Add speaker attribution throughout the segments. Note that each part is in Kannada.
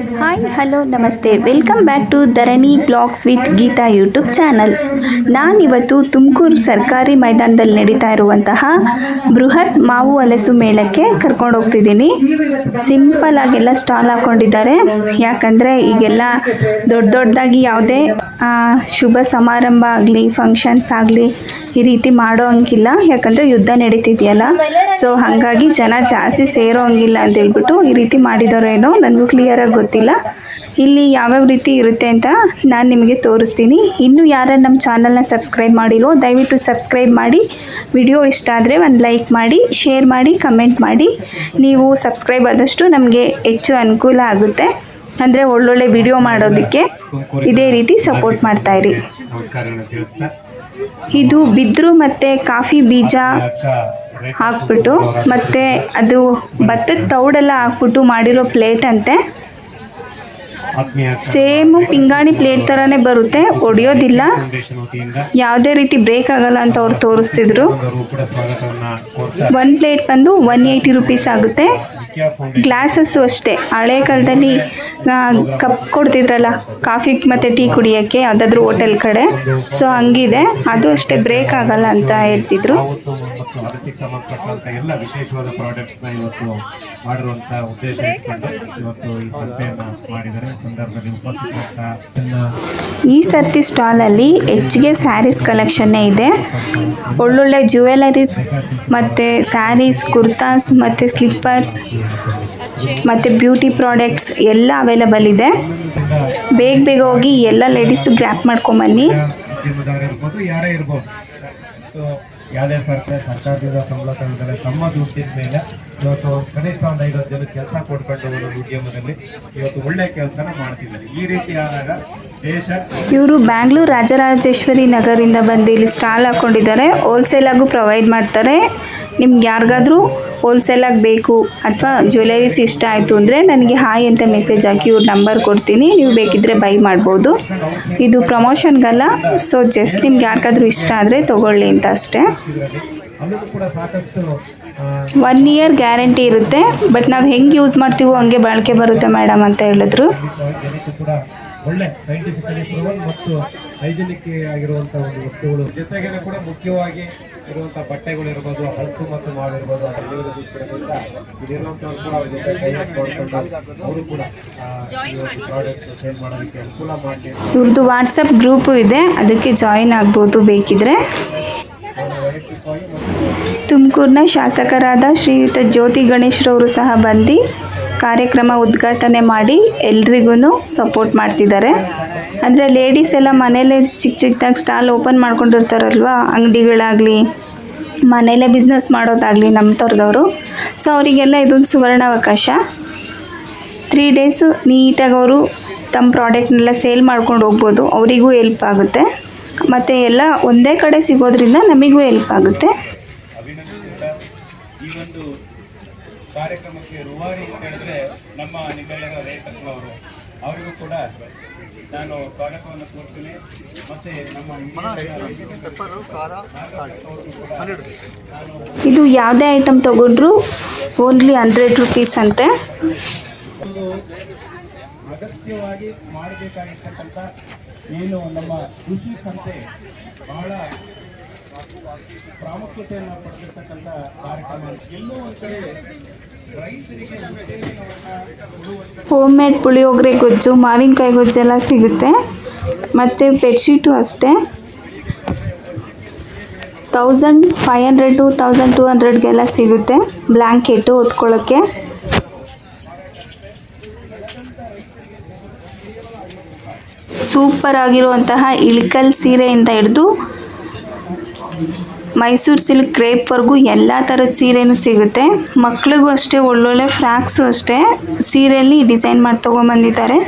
Speaker 1: ಹಾಯ್ ಹಲೋ ನಮಸ್ತೆ welcome back to Dharani blogs with Geeta YouTube channel ನಾನಿವತ್ತು ತುಮಕೂರು ಸರ್ಕಾರಿ ಮೈದಾನದಲ್ಲಿ ನಡೀತಾ ಇರುವಂತಹ ಬೃಹತ್ ಮಾವು ಹಲಸು ಮೇಳಕ್ಕೆ ಕರ್ಕೊಂಡು ಹೋಗ್ತಿದ್ದೀನಿ. ಸಿಂಪಲ್ ಆಗೆಲ್ಲ ಸ್ಟಾಲ್ ಹಾಕೊಂಡಿದ್ದಾರೆ ಯಾಕಂದರೆ ಈಗೆಲ್ಲ ದೊಡ್ಡ ದೊಡ್ಡದಾಗಿ ಯಾವುದೇ ಶುಭ ಸಮಾರಂಭ ಆಗಲಿ ಫಂಕ್ಷನ್ಸ್ ಆಗಲಿ ಈ ರೀತಿ ಮಾಡೋ ಹಂಗಿಲ್ಲ. ಯಾಕಂದರೆ ಯುದ್ಧ ನಡೀತಿದೆಯಲ್ಲ. ಸೊ ಹಾಗಾಗಿ ಜನ ಜಾಸ್ತಿ ಸೇರೋ ಹಂಗಿಲ್ಲ ಅಂತ ಹೇಳ್ಬಿಟ್ಟು ಈ ರೀತಿ ಮಾಡಿದಾರೇನೋ ನನಗೂ ಕ್ಲಿಯರಾಗಿ ಗೊತ್ತಿಲ್ಲ. ಇಲ್ಲಿ ಯಾವ್ಯಾವ ರೀತಿ ಇರುತ್ತೆ ಅಂತ ನಾನು ನಿಮಗೆ ತೋರಿಸ್ತೀನಿ. ಇನ್ನು ಯಾರು ನಮ್ಮ ಚಾನಲ್ನ ಸಬ್ಸ್ಕ್ರೈಬ್ ಮಾಡಿಲ್ವೋ, ದಯವಿಟ್ಟು ಸಬ್ಸ್ಕ್ರೈಬ್ ಮಾಡಿ. ವಿಡಿಯೋ ಇಷ್ಟ ಆದರೆ ಒಂದು ಲೈಕ್ ಮಾಡಿ ಶೇರ್ ಮಾಡಿ ಕಮೆಂಟ್ ಮಾಡಿ. ನೀವು ಸಬ್ಸ್ಕ್ರೈಬ್ ಆದಷ್ಟು ನಮಗೆ ಹೆಚ್ಚು ಅನುಕೂಲ ಆಗುತ್ತೆ. ಅಂದರೆ ಒಳ್ಳೊಳ್ಳೆ ವಿಡಿಯೋ ಮಾಡೋದಕ್ಕೆ ಇದೇ ರೀತಿ ಸಪೋರ್ಟ್
Speaker 2: ಮಾಡ್ತಾ ಇರಿ.
Speaker 1: ಇದು ಬಿದ್ರು ಮತ್ತು ಕಾಫಿ ಬೀಜ ಹಾಕ್ಬಿಟ್ಟು, ಮತ್ತು ಅದು ಭತ್ತದ ತೌಡೆಲ್ಲ ಹಾಕ್ಬಿಟ್ಟು ಮಾಡಿರೋ ಪ್ಲೇಟ್ ಅಂತೆ. ಸೇಮ್ ಪಿಂಗಾಣಿ ಪ್ಲೇಟ್ ಥರನೇ ಬರುತ್ತೆ, ಒಡೆಯೋದಿಲ್ಲ. ಯಾವುದೇ ರೀತಿ ಬ್ರೇಕ್ ಆಗಲ್ಲ ಅಂತ ಅವ್ರು ತೋರಿಸ್ತಿದ್ರು. ಒನ್ ಪ್ಲೇಟ್ ಬಂದು ಒನ್ ಏಯ್ಟಿ ರುಪೀಸ್ ಆಗುತ್ತೆ. ಗ್ಲಾಸಸ್ಸು ಅಷ್ಟೇ. ಹಳೆ ಕಾಲದಲ್ಲಿ ಕಪ್ ಕೊಡ್ತಿದ್ರಲ್ಲ ಕಾಫಿ ಮತ್ತು ಟೀ ಕುಡಿಯೋಕ್ಕೆ, ಯಾವುದಾದ್ರೂ ಹೋಟೆಲ್ ಕಡೆ. ಸೊ ಹಂಗಿದೆ. ಅದು ಅಷ್ಟೇ ಬ್ರೇಕ್ ಆಗಲ್ಲ ಅಂತ ಹೇಳ್ತಿದ್ರು.
Speaker 2: ಮತ್ತು ಅದಕ್ಕೆ ಸಂಬಂಧಪಟ್ಟಂತ ಎಲ್ಲ ವಿಶೇಷವಾದ ಪ್ರಾಡಕ್ಟ್ಸ್ನ ಇವತ್ತು ಮಾಡಿರುವಂತ ಉದ್ದೇಶ ಇಟ್ಕೊಂಡು ಇವತ್ತು ಈ ಸಂತೆಯನ್ನ ಮಾಡಿದರೆ ಸಂದರ್ಭದಲ್ಲಿ ಉಪಸ್ಥಿತ
Speaker 1: ಈ ಸರ್ತಿ ಸ್ಟಾಲಲ್ಲಿ ಹೆಚ್ಚಿಗೆ ಸ್ಯಾರೀಸ್ ಕಲೆಕ್ಷನ್ನೇ ಇದೆ. ಒಳ್ಳೊಳ್ಳೆ ಜ್ಯುವೆಲರೀಸ್ ಮತ್ತು ಸ್ಯಾರೀಸ್ ಕುರ್ತಾಸ್ ಮತ್ತು ಸ್ಲಿಪ್ಪರ್ಸ್ ಮತ್ತು ಬ್ಯೂಟಿ ಪ್ರಾಡಕ್ಟ್ಸ್ ಎಲ್ಲ ಅವೈಲಬಲ್ ಇದೆ. ಬೇಗ ಬೇಗ ಹೋಗಿ ಎಲ್ಲ ಲೇಡೀಸ್ ಗ್ರ್ಯಾಪ್ ಮಾಡ್ಕೊಂಬನ್ನಿ
Speaker 2: ಯಾರೇ ಇರ್ಬೋದು. ಯಾವುದೇ ಸರ್ಕಾರ ಸರ್ಕಾರದಿಂದ ಸಂಬಳ ತಗೊಂಡ್ರೆ ತಮ್ಮ ದುಡ್ಡಿನ ಮೇಲೆ ಇವತ್ತು ಕನಿಷ್ಠ ಒಂದು ಐವತ್ತು ಜನ ಕೆಲಸ ಕೊಡ್ಕೊಂಡು ಒಂದು ಉದ್ಯಮದಲ್ಲಿ ಇವತ್ತು ಒಳ್ಳೆ ಕೆಲಸನ ಮಾಡ್ತಿದ್ದಾರೆ. ಈ ರೀತಿ ಆದಾಗ
Speaker 1: ಇವರು ಬ್ಯಾಂಗ್ಳೂರು ರಾಜರಾಜೇಶ್ವರಿ ನಗರಿಂದ ಬಂದು ಇಲ್ಲಿ ಸ್ಟಾಲ್ ಹಾಕ್ಕೊಂಡಿದ್ದಾರೆ ಹೋಲ್ಸೇಲಾಗೂ ಪ್ರೊವೈಡ್ ಮಾಡ್ತಾರೆ. ನಿಮ್ಗೆ ಯಾರಿಗಾದರೂ ಹೋಲ್ಸೇಲಾಗಿ ಬೇಕು ಅಥವಾ ಜ್ಯುವೆಲರೀಸ್ ಇಷ್ಟ ಆಯಿತು ಅಂದರೆ ನನಗೆ ಹಾಯ್ ಅಂತ ಮೆಸೇಜ್ ಹಾಕಿ ಇವ್ರ ನಂಬರ್ ಕೊಡ್ತೀನಿ. ನೀವು ಬೇಕಿದ್ದರೆ ಬೈ ಮಾಡ್ಬೋದು. ಇದು ಪ್ರಮೋಷನ್ಗಲ್ಲ ಸೊ ಜಸ್ಟ್ ನಿಮ್ಗೆ ಯಾರಿಗಾದರೂ ಇಷ್ಟ ಆದರೆ ತೊಗೊಳ್ಳಿ ಅಂತ ಅಷ್ಟೇ. ಒನ್ ಇಯರ್ ಗ್ಯಾರಂಟಿ ಇರುತ್ತೆ ಬಟ್ ನಾವು ಹೆಂಗೆ ಯೂಸ್ ಮಾಡ್ತೀವೋ ಹಂಗೆ ಬಾಳಿಕೆ ಬರುತ್ತೆ ಮೇಡಮ್ ಅಂತ ಹೇಳಿದ್ರು.
Speaker 2: ಒಳ್ಳೆ ಸೈಂಟಿಫಿಕಲಿ ಮತ್ತು ಹೈಜಿನಿಕ್ ಆಗಿರುವಂತ ಒಂದು ವಸ್ತುಗಳು. ಜೊತೆಗೆ ಕೂಡ ಮುಖ್ಯವಾಗಿ ಇರುವಂತ ಬಟ್ಟೆಗಳು ಇರ್ಬೋದು, ಹಲಸು ಮತ್ತು ಮಾಡಿರ್ಬೋದು ಅವ್ರ ಕೂಡ ಮಾಡಿ.
Speaker 1: ಇವ್ರದ್ದು ವಾಟ್ಸಪ್ ಗ್ರೂಪು ಇದೆ, ಅದಕ್ಕೆ ಜಾಯಿನ್ ಆಗ್ಬೋದು ಬೇಕಿದ್ರೆ. ತುಮಕೂರಿನ ಶಾಸಕರಾದ ಶ್ರೀಯುತ ಜ್ಯೋತಿ ಗಣೇಶ್ರವರು ಸಹ ಬಂದು ಕಾರ್ಯಕ್ರಮ ಉದ್ಘಾಟನೆ ಮಾಡಿ ಎಲ್ರಿಗೂ ಸಪೋರ್ಟ್ ಮಾಡ್ತಿದ್ದಾರೆ. ಅಂದರೆ ಲೇಡೀಸ್ ಎಲ್ಲ ಮನೇಲೇ ಚಿಕ್ಕ ಚಿಕ್ಕದಾಗಿ ಸ್ಟಾಲ್ ಓಪನ್ ಮಾಡ್ಕೊಂಡಿರ್ತಾರಲ್ವ? ಅಂಗಡಿಗಳಾಗಲಿ, ಮನೇಲೇ ಬಿಸ್ನೆಸ್ ಮಾಡೋದಾಗಲಿ ನಮ್ಮ ಥರದವರು ಸೊ ಅವರಿಗೆಲ್ಲ ಇದೊಂದು ಸುವರ್ಣಾವಕಾಶ. ತ್ರೀ ಡೇಸು ನೀಟಾಗಿ ಅವರು ತಮ್ಮ ಪ್ರಾಡಕ್ಟ್ನೆಲ್ಲ ಸೇಲ್ ಮಾಡ್ಕೊಂಡು ಹೋಗ್ಬೋದು. ಅವರಿಗೂ ಹೆಲ್ಪ್ ಆಗುತ್ತೆ. ಮತ್ತು ಎಲ್ಲ ಒಂದೇ ಕಡೆ ಸಿಗೋದ್ರಿಂದ ನಮಗೂ ಹೆಲ್ಪ್ ಆಗುತ್ತೆ.
Speaker 2: ಕಾರ್ಯಕ್ರಮಕ್ಕೆ ರೂವಾರಿ ಅಂತ ಹೇಳಿದ್ರೆ ನಮ್ಮ ನಿಮ್ಮೆಲ್ಲರ ರೇಖಕನವರು ಅವರಿಗೂ ಕೂಡ ನಾನು ಸ್ವಾಗತವನ್ನು ಕೋರ್ತೀನಿ. ಮತ್ತೆ ನಮ್ಮ
Speaker 1: ಇದು ಯಾವುದೇ ಐಟಮ್ ತಗೊಂಡ್ರು ಓನ್ಲಿ ಹಂಡ್ರೆಡ್ ರುಪೀಸ್ ಅಂತೆ.
Speaker 2: ಅಗತ್ಯವಾಗಿ ಮಾಡಬೇಕಾಗಿರ್ತಕ್ಕಂಥ ಏನು ನಮ್ಮ ಕೃಷಿ ಸಂತೆ ಬಹಳ ಪ್ರಾಮುಖ್ಯತೆಯನ್ನು ಪಡೆದಿರ್ತಕ್ಕಂಥ ಕಾರ್ಯಕ್ರಮ. ಎಲ್ಲೋ ಒಂದು ಕಡೆ ರೈತರಿಗೆ
Speaker 1: ಹೋಮ್ ಮೇಡ್ ಪುಳಿಯೋಗರೆ, ಗೊಜ್ಜು, ಮಾವಿನಕಾಯಿ ಗೊಜ್ಜೆಲ್ಲ ಸಿಗುತ್ತೆ. ಮತ್ತು ಬೆಡ್ಶೀಟು ಅಷ್ಟೇ. Thousand five hundred thousand two ಹಂಡ್ರೆಡ್ಗೆಲ್ಲ ಸಿಗುತ್ತೆ ಬ್ಲ್ಯಾಂಕೆಟು ಹೊತ್ಕೊಳ್ಳೋಕ್ಕೆ ಸೂಪರ್ ಆಗಿರುವಂತಹ ಇಳಿಕಲ್ ಸೀರೆಯಿಂದ ಹಿಡಿದು ಮೈಸೂರು ಸಿಲ್ಕ್ ಕ್ರೇಪ್ವರೆಗೂ ಎಲ್ಲ ಥರದ ಸೀರೆನೂ ಸಿಗುತ್ತೆ. ಮಕ್ಳಿಗೂ ಅಷ್ಟೇ, ಒಳ್ಳೊಳ್ಳೆ ಫ್ರಾಕ್ಸು ಅಷ್ಟೇ. ಸೀರೆಯಲ್ಲಿ ಡಿಸೈನ್ ಮಾಡಿ ತೊಗೊಂಬಂದಿದ್ದಾರೆ.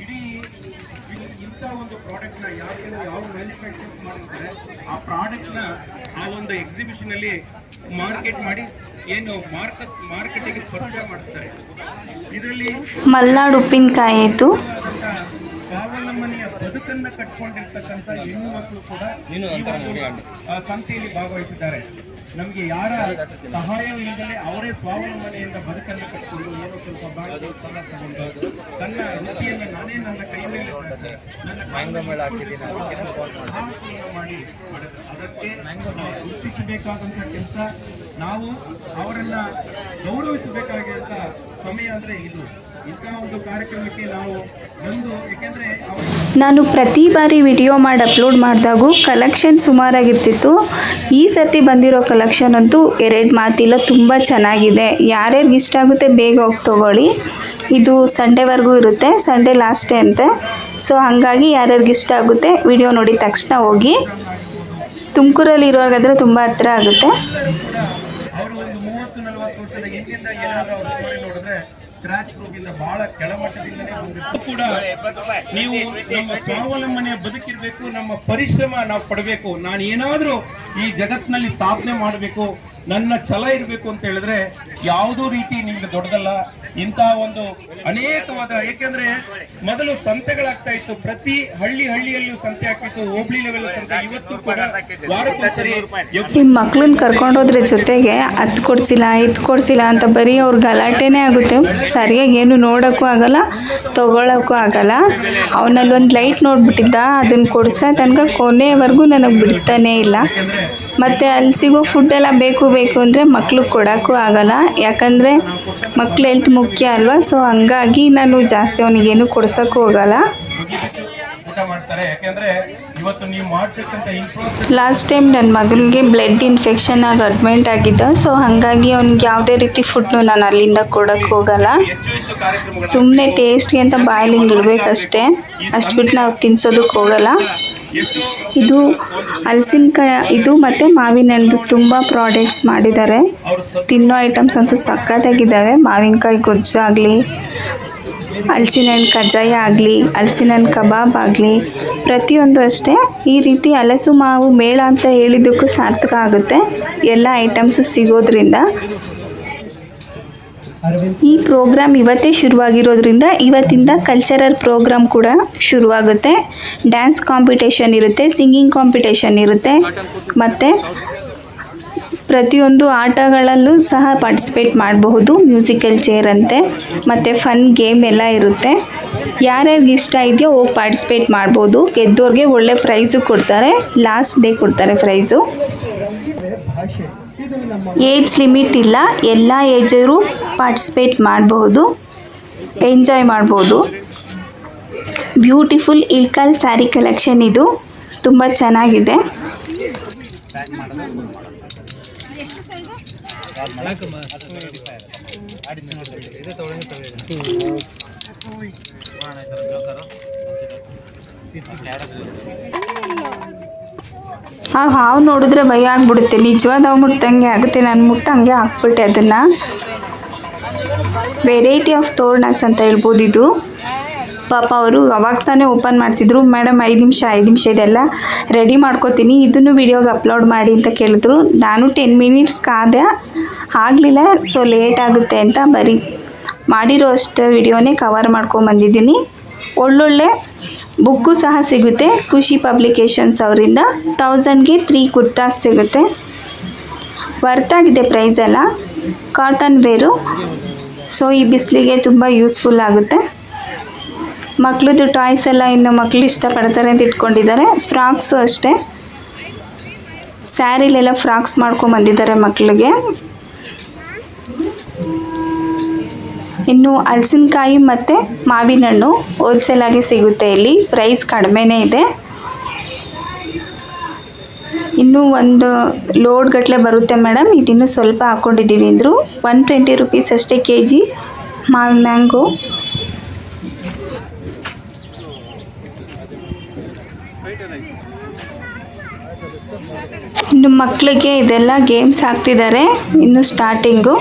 Speaker 2: ಇಡೀ ಇಂಥ ಒಂದು ಪ್ರಾಡಕ್ಟ್ನ ಯಾವ ಯಾವ ಮ್ಯಾನುಫ್ಯಾಕ್ಚರ್ ಮಾಡಿರ್ತಾರೆ ಆ ಪ್ರಾಡಕ್ಟ್ನ ಆ ಒಂದು ಎಕ್ಸಿಬಿಷನ್ ಅಲ್ಲಿ ಮಾರ್ಕೆಟ್ ಮಾಡಿ ಏನು ಮಾರ್ಕೆಟ್ ಮಾರ್ಕೆಟಿಗೆ ಪರಿಚಯ ಮಾಡ್ತಾರೆ. ಇದರಲ್ಲಿ
Speaker 1: ಮಲ್ನಾಡು ಉಪ್ಪಿನಕಾಯಿ ಆಯಿತು.
Speaker 2: ಸ್ವಾವಲಂಬನೆಯ ಬದುಕನ್ನು ಕಟ್ಕೊಂಡಿರ್ತಕ್ಕಂಥ ಹೆಣ್ಣು ಮಕ್ಕಳು ಕೂಡ ಸಂತೆಯಲ್ಲಿ ಭಾಗವಹಿಸಿದ್ದಾರೆ. ನಮಗೆ ಯಾರ ಸಹಾಯವಿಲ್ಲದೆ ಅವರೇ ಸ್ವಾವಲಂಬನೆಯಿಂದ ಬದುಕನ್ನು ಕಟ್ಟಿಕೊಂಡು ಏನೋ ಸ್ವಲ್ಪ ತಗೊಂಡು ತನ್ನ ವೃತ್ತಿಯನ್ನು ನಾನೇ ನನ್ನ ಕೈ ಮೇಲೆ ನನ್ನ ಮಾಡಿ ಅದಕ್ಕೆ ಗುರುತಿಸಬೇಕಾದಂತಹ ಕೆಲಸ ನಾವು ಅವರನ್ನ ಗೌರವಿಸಬೇಕಾಗಿರುವಂತಹ ಸಮಯ ಅಂದ್ರೆ ಇದು.
Speaker 1: ನಾನು ಪ್ರತಿ ಬಾರಿ ವಿಡಿಯೋ ಮಾಡಿ ಅಪ್ಲೋಡ್ ಮಾಡಿದಾಗೂ ಕಲೆಕ್ಷನ್ ಸುಮಾರಾಗಿರ್ತಿತ್ತು. ಈ ಸತಿ ಬಂದಿರೋ ಕಲೆಕ್ಷನ್ ಅಂತೂ ಎರಡು ಮಾತಿಲ್ಲ ತುಂಬ ಚೆನ್ನಾಗಿದೆ. ಯಾರ್ಯಾರಿಗೆ ಇಷ್ಟ ಆಗುತ್ತೆ ಬೇಗ ಹೋಗಿ ತೊಗೊಳ್ಳಿ. ಇದು ಸಂಡೇವರೆಗೂ ಇರುತ್ತೆ ಸಂಡೇ ಲಾಸ್ಟ್ ಡೇ ಅಂತೆ. ಸೊ ಹಾಗಾಗಿ ಯಾರ್ಯಾರಿಗೆ ಇಷ್ಟ ಆಗುತ್ತೆ ವಿಡಿಯೋ ನೋಡಿದ ತಕ್ಷಣ ಹೋಗಿ. ತುಮಕೂರಲ್ಲಿ ಇರೋರ್ಗಾದ್ರೆ ತುಂಬ ಹತ್ತಿರ ಆಗುತ್ತೆ.
Speaker 2: ಸ್ಕ್ರಾಚ್ ರೋಗಿಂದ ಬಹಳ ಕೆಳಮಟ್ಟದಿಂದಲೇ ಬಂದಿತ್ತು ಕೂಡ ನೀವು ನಮ್ಮ ಸ್ವಾವಲಂಬನೆ ಬದುಕಿರ್ಬೇಕು, ನಮ್ಮ ಪರಿಶ್ರಮ ನಾವು ಪಡಬೇಕು. ನಾನು ಏನಾದ್ರೂ ಈ ಜಗತ್ತಿನಲ್ಲಿ ಸಾಧನೆ ಮಾಡಬೇಕು ನನ್ನ ಛಲ ಇರಬೇಕು ಅಂತ ಹೇಳಿದ್ರೆ ಯಾವುದೋ ರೀತಿ ನಿಮ್ಗೆ ದೊಡ್ಡದಲ್ಲ ಇಂತಹ ಒಂದು ಅನೇಕವಾದ ಏಕೆಂದ್ರೆ ಮೊದಲು ಸಂತೆಗಳಾಗ್ತಾ ಇತ್ತು. ಪ್ರತಿ ಹಳ್ಳಿ ಹಳ್ಳಿಯಲ್ಲೂ ಸಂತೆ ಆಗ್ತಿತ್ತು. ಹೋಬಳಿ ಲೆವೆಲ್ ಸಂತೆ ಇವತ್ತು ಕೂಡ ವಾರಕ್ಕೊಂದ್ಸರಿ
Speaker 1: ನಿಮ್ಮ ಮಕ್ಳನ್ನ ಕರ್ಕೊಂಡೋದ್ರ ಜೊತೆಗೆ ಅದು ಕೊಡ್ಸಿಲ್ಲ ಇದು ಕೊಡ್ಸಿಲ್ಲ ಅಂತ ಬರೀ ಅವ್ರ ಗಲಾಟೆನೇ ಆಗುತ್ತೆ. ಸರಿಯಾಗಿ ಏನು ನೋಡೋಕ್ಕೂ ಆಗಲ್ಲ ತಗೊಳಕ್ಕೂ ಆಗಲ್ಲ. ಅವನಲ್ಲಿ ಒಂದು ಲೈಟ್ ನೋಡ್ಬಿಟ್ಟಿದ್ದ ಅದನ್ನ ಕೊಡ್ಸೋ ತನಕ ಕೊನೆವರೆಗೂ ನನಗೆ ಬಿಡ್ತಾನೇ ಇಲ್ಲ. ಮತ್ತೆ ಅಲ್ಲಿ ಸಿಗೋ ಫುಡ್ಡೆಲ್ಲ ಬೇಕು ಬೇಕು ಅಂದರೆ ಮಕ್ಳಿಗೆ ಕೊಡೋಕ್ಕೂ ಆಗಲ್ಲ. ಯಾಕಂದರೆ ಮಕ್ಳ ಹೆಲ್ತ್ ಮುಖ್ಯ ಅಲ್ವಾ? ಸೊ ಹಂಗಾಗಿ ನಾನು ಜಾಸ್ತಿ ಅವನಿಗೇನು ಕೊಡ್ಸೋಕ್ಕೂ ಹೋಗಲ್ಲ. ಲಾಸ್ಟ್ ಟೈಮ್ ನನ್ನ ಮಗನಿಗೆ ಬ್ಲಡ್ ಇನ್ಫೆಕ್ಷನ್ ಆಗಿ ಅಡ್ಮಿಂಟ್ ಆಗಿದ್ದ. ಸೊ ಹಾಗಾಗಿ ಅವ್ನಿಗೆ ಯಾವುದೇ ರೀತಿ ಫುಡ್ನು ನಾನು ಅಲ್ಲಿಂದ ಕೊಡೋಕ್ಕೆ ಹೋಗಲ್ಲ. ಸುಮ್ಮನೆ ಟೇಸ್ಟ್ಗೆ ಅಂತ ಬಾಯಲ್ಲಿ ಹಿಂಗೆ ಇಡಬೇಕಷ್ಟೇ. ಅಷ್ಟು ಬಿಟ್ಟು ನಾವು ತಿನ್ಸೋದಕ್ಕೆ ಹೋಗಲ್ಲ. ಇದು ಹಲಸಿನಕಾಯಿ ಇದು ಮತ್ತು ಮಾವಿನ ಹಣ್ಣು ತುಂಬ ಪ್ರಾಡಕ್ಟ್ಸ್ ಮಾಡಿದ್ದಾರೆ. ತಿನ್ನೋ ಐಟಮ್ಸ್ ಅಂತೂ ಸಕ್ಕತ್ತಾಗಿದ್ದಾವೆ ಮಾವಿನಕಾಯಿ ಗೊಜ್ಜಾಗಲಿ ಹಲಸಿನ ಹಣ್ಣು ಕಜ್ಜಾಯ ಆಗಲಿ ಹಲಸಿನ ಹಣ್ಣು ಕಬಾಬ್ ಆಗಲಿ, ಪ್ರತಿಯೊಂದು ಅಷ್ಟೇ. ಈ ರೀತಿ ಹಲಸು ಮಾವು ಮೇಳ ಅಂತ ಹೇಳಿದ್ದಕ್ಕೂ ಸಾರ್ಥಕ ಆಗುತ್ತೆ. ಎಲ್ಲ ಐಟಮ್ಸು ಸಿಗೋದ್ರಿಂದ. ಈ ಪ್ರೋಗ್ರಾಮ್ ಇವತ್ತೇ ಶುರುವಾಗಿರೋದ್ರಿಂದ ಇವತ್ತಿಂದ ಕಲ್ಚರಲ್ ಪ್ರೋಗ್ರಾಮ್ ಕೂಡ ಶುರುವಾಗುತ್ತೆ. ಡ್ಯಾನ್ಸ್ ಕಾಂಪಿಟೇಷನ್ ಇರುತ್ತೆ ಸಿಂಗಿಂಗ್ ಕಾಂಪಿಟೇಷನ್ ಇರುತ್ತೆ. ಮತ್ತು ಪ್ರತಿಯೊಂದು ಆಟಗಳಲ್ಲೂ ಸಹ ಪಾರ್ಟಿಸಿಪೇಟ್ ಮಾಡಬಹುದು ಮ್ಯೂಸಿಕಲ್ ಚೇರ್ ಅಂತೆ ಮತ್ತು ಫನ್ ಗೇಮ್ ಎಲ್ಲ ಇರುತ್ತೆ. ಯಾರ್ಯಾರಿಗೆ ಇಷ್ಟ ಇದೆಯೋ ಹೋಗಿ ಪಾರ್ಟಿಸಿಪೇಟ್ ಮಾಡ್ಬೋದು. ಗೆದ್ದೋರಿಗೆ ಒಳ್ಳೆ ಪ್ರೈಸು ಕೊಡ್ತಾರೆ ಲಾಸ್ಟ್ ಡೇ ಕೊಡ್ತಾರೆ ಪ್ರೈಸು ಏಜ್ ಲಿಮಿಟ್ ಇಲ್ಲ. ಎಲ್ಲ ಏಜರು ಪಾರ್ಟಿಸಿಪೇಟ್ ಮಾಡಬಹುದು, ಎಂಜಾಯ್ ಮಾಡ್ಬೋದು ಬ್ಯೂಟಿಫುಲ್ ಇಲ್ಕಲ್ ಸ್ಯಾರಿ ಕಲೆಕ್ಷನ್ ಇದು. ತುಂಬ ಚೆನ್ನಾಗಿದೆ. ಆ ಹಾವು ನೋಡಿದ್ರೆ ಭಯ ಆಗ್ಬಿಡುತ್ತೆ. ನಿಜವಾದ ಹಾವು ಮುಟ್ಟಂಗೆ ಆಗುತ್ತೆ. ನಾನು ಮುಟ್ಟಂಗೆ ಹಾಕ್ಬಿಟ್ಟೆ ಅದನ್ನು. ವೆರೈಟಿ ಆಫ್ ತೋರ್ಣಸ್ ಅಂತ ಹೇಳ್ಬೋದು ಇದು. ಪಾಪ ಅವರು ಅವಾಗ ತಾನೇ ಓಪನ್ ಮಾಡ್ತಿದ್ರು. ಮೇಡಮ್ ಐದು ನಿಮಿಷ ಐದು ನಿಮಿಷ ಇದೆಲ್ಲ ರೆಡಿ ಮಾಡ್ಕೋತೀನಿ. ಇದನ್ನು ವಿಡಿಯೋಗೆ ಅಪ್ಲೋಡ್ ಮಾಡಿ ಅಂತ ಕೇಳಿದ್ರು. ನಾನು ಟೆನ್ ಮಿನಿಟ್ಸ್ ಕಾದೆ ಆಗಲಿಲ್ಲ. ಸೊ ಲೇಟ್ ಆಗುತ್ತೆ ಅಂತ ಬರೀ ಮಾಡಿರೋ ಅಷ್ಟು ವಿಡಿಯೋನೇ ಕವರ್ ಮಾಡ್ಕೊಂಬಂದಿದ್ದೀನಿ ಒಳ್ಳೊಳ್ಳೆ ಬುಕ್ಕು ಸಹ ಸಿಗುತ್ತೆ. ಖುಷಿ ಪಬ್ಲಿಕೇಶನ್ಸ್ ಅವರಿಂದ. ತೌಸಂಡ್ಗೆ ತ್ರೀ ಕುರ್ತಾಸ್ ಸಿಗುತ್ತೆ. ವರ್ತಾಗಿದೆ ಪ್ರೈಸ್ ಎಲ್ಲ. Cotton wear. ಸೊ ಈ ಬಿಸಿಲಿಗೆ ತುಂಬ ಯೂಸ್ಫುಲ್ ಆಗುತ್ತೆ. ಮಕ್ಳದ್ದು ಟಾಯ್ಸ್ ಎಲ್ಲ ಇನ್ನು ಮಕ್ಕಳು ಇಷ್ಟಪಡ್ತಾರೆ ಅಂತ ಇಟ್ಕೊಂಡಿದ್ದಾರೆ. ಫ್ರಾಕ್ಸು ಅಷ್ಟೇ. ಸ್ಯಾರಿಲೆಲ್ಲ ಫ್ರಾಕ್ಸ್ ಮಾಡ್ಕೊಂಬಂದಿದ್ದಾರೆ ಮಕ್ಕಳಿಗೆ ಇನ್ನು ಹಲಸಿನಕಾಯಿ ಮತ್ತು ಮಾವಿನ ಹಣ್ಣು ಹೋಲ್ಸೇಲಾಗಿ ಸಿಗುತ್ತೆ ಇಲ್ಲಿ. ಪ್ರೈಸ್ ಕಡಿಮೆನೇ ಇದೆ. ಇನ್ನೂ ಒಂದು ಲೋಡ್ ಗಟ್ಟಲೆ ಬರುತ್ತೆ ಮೇಡಮ್ ಇದಿನ್ನೂ ಸ್ವಲ್ಪ ಹಾಕ್ಕೊಂಡಿದ್ದೀವಿ ಅಂದರು. ಒನ್ ಟ್ವೆಂಟಿ ರುಪೀಸ್ ಅಷ್ಟೇ ಕೆ ಜಿ ಮಾವಿನ ಮ್ಯಾಂಗೋ. ಇನ್ನು ಮಕ್ಕಳಿಗೆ ಇದೆಲ್ಲ ಗೇಮ್ಸ್ ಹಾಕ್ತಿದ್ದಾರೆ. ಇನ್ನು ಸ್ಟಾರ್ಟಿಂಗು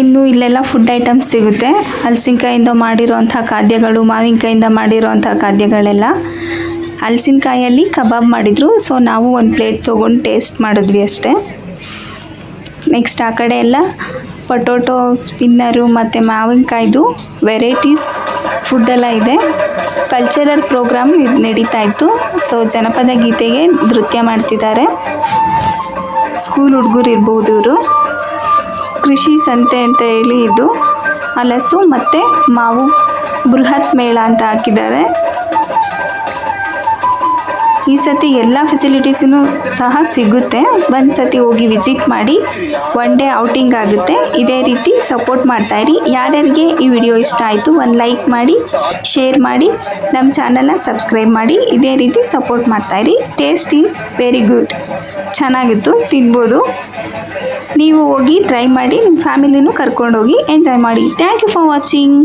Speaker 1: ಇನ್ನು ಇಲ್ಲೆಲ್ಲ ಫುಡ್ ಐಟಮ್ಸ್ ಸಿಗುತ್ತೆ. ಹಲಸಿನಕಾಯಿಂದ ಮಾಡಿರುವಂಥ ಖಾದ್ಯಗಳು, ಮಾವಿನಕಾಯಿಂದ ಮಾಡಿರುವಂಥ ಖಾದ್ಯಗಳೆಲ್ಲ ಹಲಸಿನಕಾಯಲ್ಲಿ ಕಬಾಬ್ ಮಾಡಿದರು. ಸೊ ನಾವು ಒಂದು ಪ್ಲೇಟ್ ತೊಗೊಂಡು ಟೇಸ್ಟ್ ಮಾಡಿದ್ವಿ ಅಷ್ಟೇ. ನೆಕ್ಸ್ಟ್ ಆ ಕಡೆ ಎಲ್ಲ ಪೊಟೊಟೊ ಸ್ಪಿನ್ನರು ಮತ್ತು ಮಾವಿನಕಾಯ್ದು ವೆರೈಟೀಸ್ ಫುಡ್ಡೆಲ್ಲ ಇದೆ. ಕಲ್ಚರಲ್ ಪ್ರೋಗ್ರಾಮ್ ಇದು ನಡೀತಾ ಇತ್ತು. ಸೊ ಜನಪದ ಗೀತೆಗೆ ನೃತ್ಯ ಮಾಡ್ತಿದ್ದಾರೆ. ಸ್ಕೂಲ್ ಹುಡುಗರು ಇರ್ಬೋದು ಇವರು. ಕೃಷಿ ಸಂತೆ ಅಂತ ಹೇಳಿ ಇದು. ಹಲಸು ಮತ್ತು ಮಾವು ಬೃಹತ್ ಮೇಳ ಅಂತ ಹಾಕಿದ್ದಾರೆ. ಈ ಸತಿ ಎಲ್ಲ ಫೆಸಿಲಿಟೀಸೂ ಸಹ ಸಿಗುತ್ತೆ. ಒಂದು ಸತಿ ಹೋಗಿ ವಿಸಿಟ್ ಮಾಡಿ ಒನ್ ಡೇ ಔಟಿಂಗ್ ಆಗುತ್ತೆ. ಇದೇ ರೀತಿ ಸಪೋರ್ಟ್ ಮಾಡ್ತಾಯಿರಿ ಯಾರ್ಯಾರಿಗೆ ಈ ವಿಡಿಯೋ ಇಷ್ಟ ಆಯಿತು, ಒಂದು ಲೈಕ್ ಮಾಡಿ ಶೇರ್ ಮಾಡಿ ನಮ್ಮ ಚಾನಲ್ನ ಸಬ್ಸ್ಕ್ರೈಬ್ ಮಾಡಿ, ಇದೇ ರೀತಿ ಸಪೋರ್ಟ್ ಮಾಡ್ತಾಯಿರಿ ಟೇಸ್ಟ್ ಈಸ್ ವೆರಿ ಗುಡ್ ಚೆನ್ನಾಗಿತ್ತು, ತಿನ್ಬೋದು. ನೀವು ಹೋಗಿ ಟ್ರೈ ಮಾಡಿ ನಿಮ್ಮ ಫ್ಯಾಮಿಲಿನೂ ಕರ್ಕೊಂಡೋಗಿ ಎಂಜಾಯ್ ಮಾಡಿ. Thank you for watching